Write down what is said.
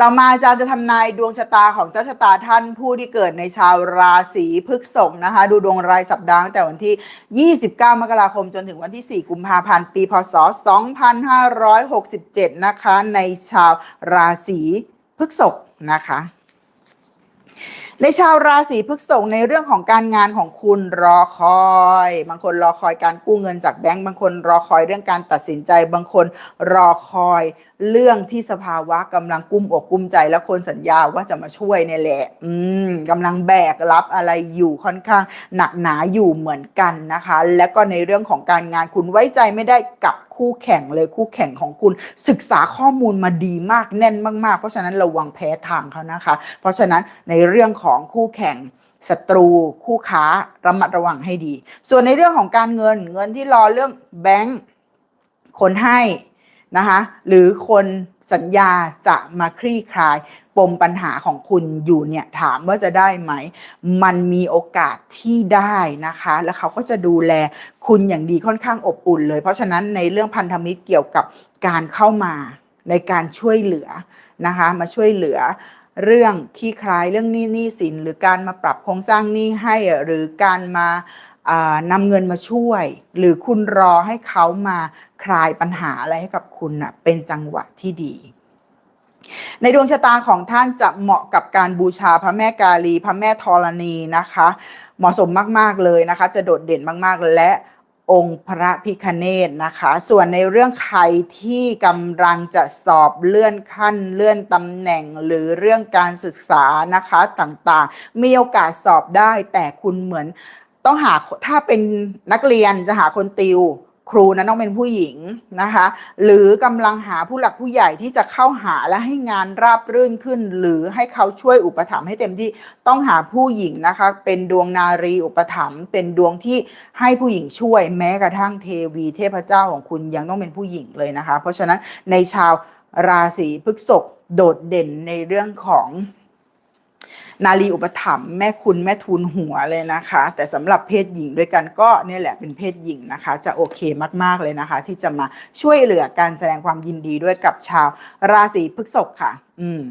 ต่อมาอาจารย์จะทำนายดวงชะตาของเจ้าชะตาท่านผู้ที่เกิดในชาวราศีพฤษภนะคะ ดูดวงรายสัปดาห์ตั้งแต่วันที่ 29 มกราคมจนถึงวันที่ 4 กุมภาพันธ์ ปี พศ 2567 นะคะ ในชาวราศีพฤษภนะคะ ในชาวราศีพฤษภในเรื่องของการงานของคุณรอคอย บางคนรอคอยการกู้เงินจากแบงก์บางคนรอคอยเรื่องการตัดสินใจ บางคนรอคอยเรื่องที่สภาวะกำลังกุ้มอกกุ้มใจ แล้วคนสัญญาว่าจะมาช่วยเนี่ยแหละ อืมกำลังแบกรับอะไรอยู่ค่อนข้างหนักหนาอยู่เหมือนกันนะคะ และก็ในเรื่องของการงานคุณไว้ใจไม่ได้กับคู่แข่งเลยคู่แข่งของคุณ ศึกษาข้อมูลมาดีมากแน่นมากๆ เพราะฉะนั้นระวังแพ้ทางเขานะคะ เพราะฉะนั้นในเรื่องของคู่แข่งศัตรูคู่ค้าระมัดระวังให้ดี ส่วนในเรื่องของการเงินเงินที่รอเรื่องแบงค์คนให้นะคะหรือคน สัญญาจะมาคลี่คลาย ปมปัญหาของคุณอยู่เนี่ยถามว่าจะได้ไหม มันมีโอกาสที่ได้นะคะ แล้วเขาก็จะดูแลคุณอย่างดีค่อนข้างอบอุ่นเลย เพราะฉะนั้นในเรื่องพันธมิตรเกี่ยวกับการเข้ามา ในการช่วยเหลือนะคะมาช่วยเหลือเรื่องคลี่คลายเรื่องหนี้หนี้สิน หรือการมาปรับโครงสร้างหนี้ให้หรือการมานำเงินมาช่วย หรือคุณรอให้เขามาคลายปัญหาอะไรให้กับคุณนะเป็นจังหวะที่ดี ในดวงชะตาของท่านจะเหมาะกับการบูชาพระแม่กาลี พระแม่ธรณีนะคะ เหมาะสมมากๆเลยนะคะ จะโดดเด่นมากๆและ องค์พระพิคเนตนะคะ ส่วนในเรื่องใครที่กำลังจะสอบเลื่อนขั้นเลื่อนตำแหน่งหรือเรื่องการศึกษานะคะต่างๆ มีโอกาสสอบได้แต่คุณเหมือนต้องหาถ้าเป็นนักเรียนจะหาคนติว ครูนั้นต้องเป็นผู้หญิงนะคะ หรือกำลังหาผู้หลักผู้ใหญ่ที่จะเข้าหาและให้งานราบรื่นขึ้น หรือให้เขาช่วยอุปถัมภ์ให้เต็มที่ต้องหาผู้หญิงนะคะ เป็นดวงนารีอุปถัมภ์เป็นดวงที่ให้ผู้หญิงช่วย แม้กระทั่งเทวีเทพเจ้าของคุณยังต้องเป็นผู้หญิงเลยนะคะ เพราะฉะนั้นในชาวราศีพฤษภโดดเด่นในเรื่องของ นารีอุปถัมภ์แม่คุณแม่ทุนหัวเลยนะคะ แต่สำหรับเพศหญิงด้วยกันก็เนี่ยแหละเป็นเพศหญิงนะคะ จะโอเคมากๆเลยนะคะ ที่จะมาช่วยเหลือการแสดงความยินดีด้วยกับชาวราศีพฤษภค่ะ อืม